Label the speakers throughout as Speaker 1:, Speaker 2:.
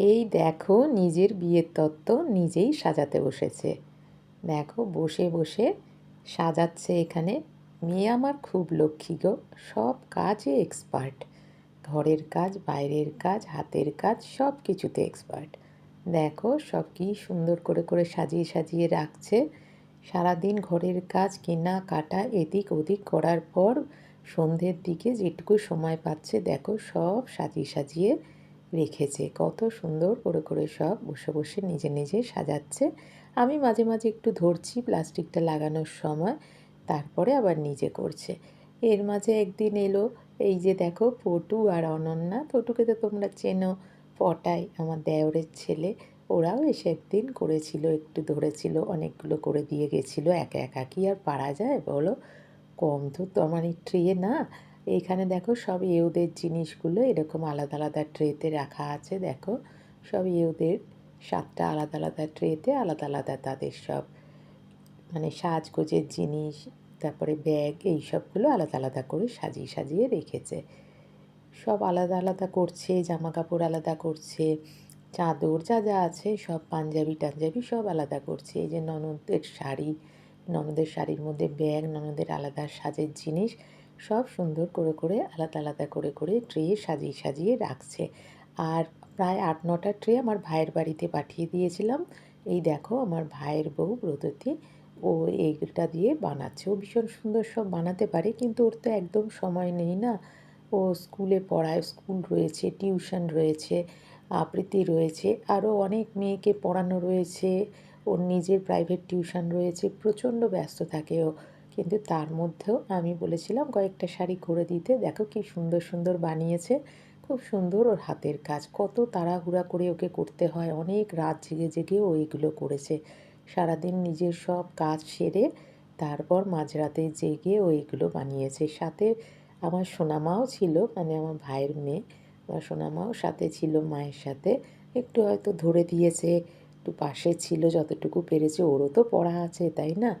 Speaker 1: এই দেখো নিজের বিয়ের তত্ত্ব নিজেই সাজাতে বসেছে। দেখো বসে বসে সাজাচ্ছে এখানে। মেয়ে আমার খুব লক্ষ্মী গো, সব কাজে এক্সপার্ট ঘরের কাজ, বাইরের কাজ, হাতের কাজ, সব কিছুতে এক্সপার্ট দেখো সব কি সুন্দর করে করে সাজিয়ে সাজিয়ে রাখছে। সারাদিন ঘরের কাজ কেনা কাটা এদিক ওদিক করার পর সন্ধ্যের দিকে যেটুকু সময় পাচ্ছে দেখো সব সাজিয়ে সাজিয়ে রেখেছে। কত সুন্দর করে করে সব বসে বসে নিজে নিজে সাজাচ্ছে। আমি মাঝে মাঝে একটু ধরছি প্লাস্টিকটা লাগানোর সময়, তারপরে আবার নিজে করছে। এর মাঝে একদিন এলো, এই যে দেখো পটু আর অনন্যা, পটুকে তো তোমরা চেনো, পটাই আমার দেওরের ছেলে, ওরাও এসে একদিন করেছিল, একটু ধরেছিল, অনেকগুলো করে দিয়ে গেছিল, একা একা কি আর পারা যায় বলো? কম তো তো আমার এই ট্রে না। এইখানে দেখো সব এওদের জিনিসগুলো এরকম আলাদা আলাদা ট্রেতে রাখা আছে, দেখো। সব এওদের সাতটা আলাদা আলাদা ট্রেতে আলাদা আলাদা তাদের সব মানে সাজগোজের জিনিস, তারপরে ব্যাগ, এই সবগুলো আলাদা আলাদা করে সাজিয়ে সাজিয়ে রেখেছে। সব আলাদা আলাদা করছে জামা কাপড় আলাদা করছে, চাদর যা যা আছে সব পাঞ্জাবি টাঞ্জাবি সব আলাদা করছে। এই যে ননদের শাড়ি, ননদের শাড়ির মধ্যে ব্যাগ, ননদের আলাদা সাজের জিনিস সব সুন্দর করে করে, আলাদা আলাদা করে করে ট্রে সাজিয়ে সাজিয়ে রাখছে। আর প্রায় আট, নটা ট্রে আমার ভাইয়ের বাড়িতে পাঠিয়ে দিয়েছিলাম। এই দেখো আমার ভাইয়ের বউ ব্রততী ও এইটা দিয়ে বানাচ্ছে। ও ভীষণ সুন্দর সব বানাতে পারে, কিন্তু ওর তো একদম সময় নেই না। ও স্কুলে পড়ায়, স্কুল রয়েছে, টিউশন রয়েছে, আবৃত্তি রয়েছে, আরও অনেক মেয়েকে পড়ানো রয়েছে। ওর নিজের প্রাইভেট টিউশন রয়েছে, প্রচণ্ড ব্যস্ত থাকে ও। কিন্তু তার মধ্যেও আমি বলেছিলাম কয়েকটা শাড়ি করে দিতে। দেখো কি সুন্দর সুন্দর বানিয়েছে। খুব সুন্দর ওর হাতের কাজ। কত তাড়াহুড়া করে ওকে করতে হয়। অনেক রাত জেগে জেগে ও এগুলো করেছে। সারাদিন নিজের সব কাজ সেরে তারপর মাঝরাতে জেগে ও এগুলো বানিয়েছে। সাথে আমার সোনামাও ছিল মানে আমার ভাইয়ের মেয়ে। আমার সোনামাও সাথে ছিল মায়ের সাথে। একটু হয়তো ধরে দিয়েছে। একটু পাশে ছিল, যতটুকু পেরেছে। ওরও তো পড়া আছে, তাই না?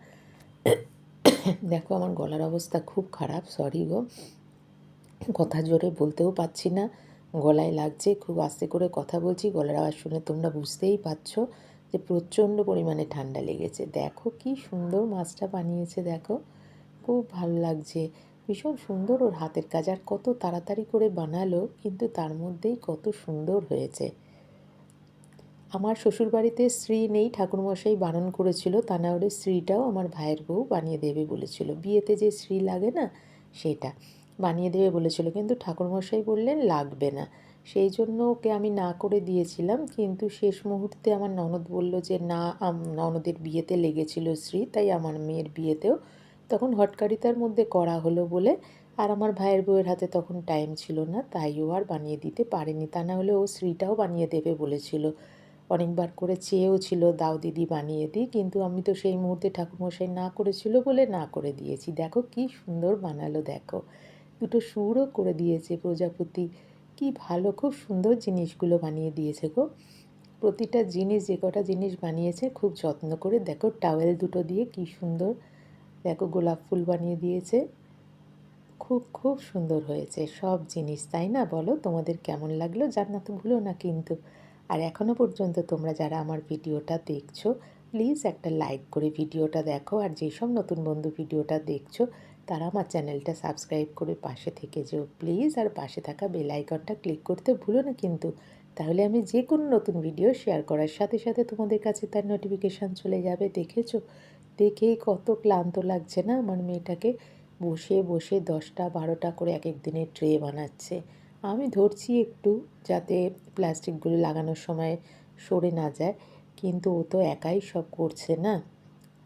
Speaker 1: দেখো, আমার গলার অবস্থা খুব খারাপ সরি গো। কথা জোরে বলতেও পাচ্ছি না, গলায় লাগছে, খুব আস্তে করে কথা বলছি, গলার আওয়াজ শুনে তোমরা বুঝতেই পারছ যে প্রচণ্ড পরিমাণে ঠান্ডা লেগেছে। দেখো কি সুন্দর মাছটা বানিয়েছে, দেখো। খুব ভালো লাগছে। ভীষণ সুন্দর ওর হাতের কাজ, আর কত তাড়াতাড়ি করে বানালো, কিন্তু তার মধ্যেই কত সুন্দর হয়েছে। আমার শ্বশুরবাড়িতে স্ত্রী নেই, ঠাকুরমশাই বারণ করেছিল, তা না হলে স্ত্রীটাও আমার ভাইয়ের বউ বানিয়ে দেবে বলেছিল। বিয়েতে যে স্ত্রী লাগে না, সেটা বানিয়ে দেবে বলেছিল। কিন্তু ঠাকুরমশাই বললেন, লাগবে না। সেই জন্য ওকে আমি না করে দিয়েছিলাম, কিন্তু শেষ মুহূর্তে আমার ননদ বলল যে, না ননদের বিয়েতে লেগেছিল স্ত্রী, তাই আমার মেয়ের বিয়েতেও তখন হটকারিতার মধ্যে করা হলো বলে, আর আমার ভাইয়ের বউয়ের হাতে তখন টাইম ছিল না, তাই ও আর বানিয়ে দিতে পারেনি। তা না হলে ও স্ত্রীটাও বানিয়ে দেবে বলেছিল। অনেকবার করে চেয়েও ছিল, দাও দিদি বানিয়ে দিই কিন্তু আমি তো সেই মুহূর্তে ঠাকুরমশাই না করেছিল বলে না করে দিয়েছি। দেখো কি সুন্দর বানালো, দেখো। দুটো সুরও করে দিয়েছে প্রজাপতি। কি ভালো, খুব সুন্দর জিনিসগুলো বানিয়ে দিয়েছে গো। প্রতিটা জিনিস, যে কটা জিনিস বানিয়েছে, খুব যত্ন করে দেখো, টাওয়েল দুটো দিয়ে কি সুন্দর। দেখো গোলাপ ফুল বানিয়ে দিয়েছে। খুব খুব সুন্দর হয়েছে সব জিনিস, তাই না? বলো তোমাদের কেমন লাগল? জান্নাত ভুলো না কিন্তু। আর এখনও পর্যন্ত তোমরা যারা আমার ভিডিওটা দেখছ প্লিজ একটা লাইক করে ভিডিওটা দেখো। আর যেসব নতুন বন্ধু ভিডিওটা দেখছ, তারা আমার চ্যানেলটা সাবস্ক্রাইব করে পাশে থেকে যেও। প্লিজ আর পাশে থাকা বেল আইকনটা ক্লিক করতে ভুলো না কিন্তু। তাহলে আমি যে কোনো নতুন ভিডিও শেয়ার করার সাথে সাথে তোমাদের কাছে তার নোটিফিকেশান চলে যাবে, দেখেছ? দেখেই কত ক্লান্ত লাগছে না আমার মেয়েটাকে? বসে বসে দশটা বারোটা করে এক এক দিনের ট্রে বানাচ্ছে। আমি ধরছি একটু যাতে প্লাস্টিকগুলো লাগানোর সময় সরে না যায়। কিন্তু ও তো একাই সব করছে না।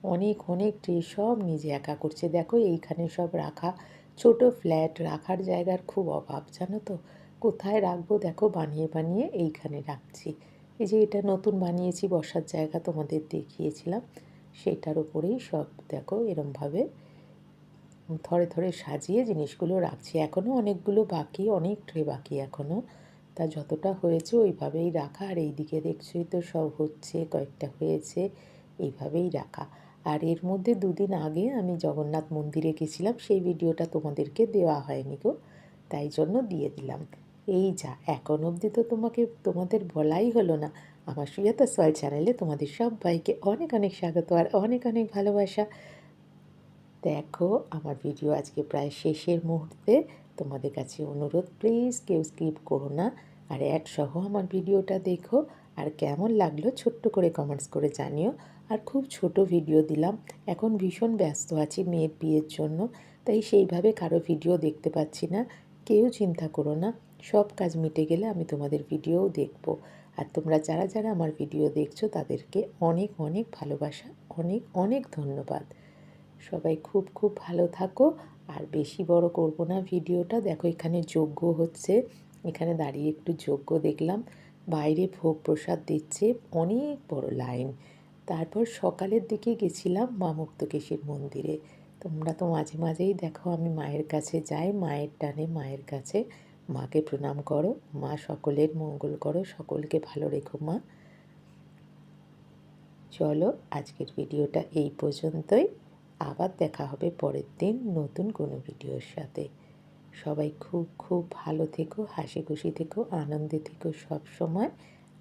Speaker 1: অনেক অনেক ট্রে সব নিজে একা করছে। দেখো এইখানে সব রাখা, ছোট ফ্ল্যাট রাখার জায়গার খুব অভাব, জানো তো? কোথায় রাখব? দেখো বানিয়ে বানিয়ে এইখানে রাখছি। এই যে এটা নতুন বানিয়েছি, বসার জায়গা তোমাদের দেখিয়েছিলাম। সেটার ওপরেই সব, দেখো এরমভাবে থরে থরে সাজিয়ে জিনিসগুলো রাখছি। এখনও অনেকগুলো বাকি অনেক ট্রে বাকি এখনও তা যতটা হয়েছে ওইভাবেই রাখা। আর এই দিকে দেখছই তো সব হচ্ছে, কয়েকটা হয়েছে, এইভাবেই রাখা। আর এর মধ্যে দুদিন আগে আমি জগন্নাথ মন্দিরে গেছিলাম, সেই ভিডিওটা তোমাদেরকে দেওয়া হয়নি গো। তাই জন্য দিয়ে দিলাম। এই যা, এখন অবধি তো তোমাকে, তোমাদের বলাই হলো না। আমার সুজাতা সোয়াল চ্যানেলে তোমাদের সব সবাইকে অনেক অনেক স্বাগত আর অনেক অনেক ভালোবাসা। দেখো, আমার ভিডিও আজকে প্রায় শেষের মুহূর্তে। তোমাদের কাছে অনুরোধ প্লিজ কেউ স্কিপ করো না। আর অ্যাড সহ আমার ভিডিওটা দেখো। আর কেমন লাগল ছোট্ট করে কমেন্টস করে জানিও। আর খুব ছোট ভিডিও দিলাম। এখন ভীষণ ব্যস্ত আছি মেয়ের বিয়ের জন্য। তাই সেইভাবে কারও ভিডিও দেখতে পাচ্ছি না। কেউ চিন্তা করো না। সব কাজ মিটে গেলে আমি তোমাদের ভিডিওও দেখব। আর তোমরা যারা যারা আমার ভিডিও দেখছ, তাদেরকে অনেক অনেক ভালোবাসা, অনেক অনেক ধন্যবাদ। সবাই খুব খুব ভালো থাকো। আর বেশি বড় করব না ভিডিওটা। দেখো এখানে যজ্ঞ হচ্ছে। এখানে দাঁড়িয়ে একটু যজ্ঞ দেখলাম। বাইরে ভোগ প্রসাদ দিচ্ছে। অনেক বড় লাইন। তারপর সকালের দিকে গেছিলাম মা মুক্তকেশীর মন্দিরে। তোমরা তো মাঝে মাঝেই দেখো আমি মায়ের কাছে যাই, মায়ের টানে মায়ের কাছে। মাকে প্রণাম করো। মা সকলের মঙ্গল করো। সকলকে ভালো রেখো মা। চলো আজকের ভিডিওটা এই পর্যন্তই। আবার দেখা হবে পরের দিন নতুন কোনো ভিডিওর সাথে। সবাই খুব খুব ভালো থেকো, হাসি খুশি থেকো, আনন্দে থেকো সব সময়।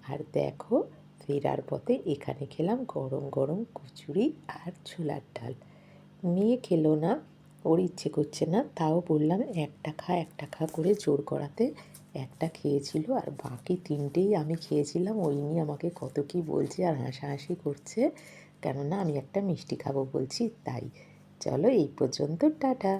Speaker 1: আর দেখো, ফেরার পথে এখানে খেলাম গরম গরম কচুরি আর ছোলার ডাল। মেয়ে খেলো না, ওর ইচ্ছে করছে না, তাও বললাম একটা খা একটা খা করে জোর করাতে। একটা খেয়েছিল আর বাকি তিনটেই আমি খেয়েছিলাম, ওই নিয়ে আমাকে কত কী বলছে আর হাসাহাসি করছে। কেননা আমি একটা মিষ্টি খাব বলছি তাই। চলো এই পর্যন্ত টাটা।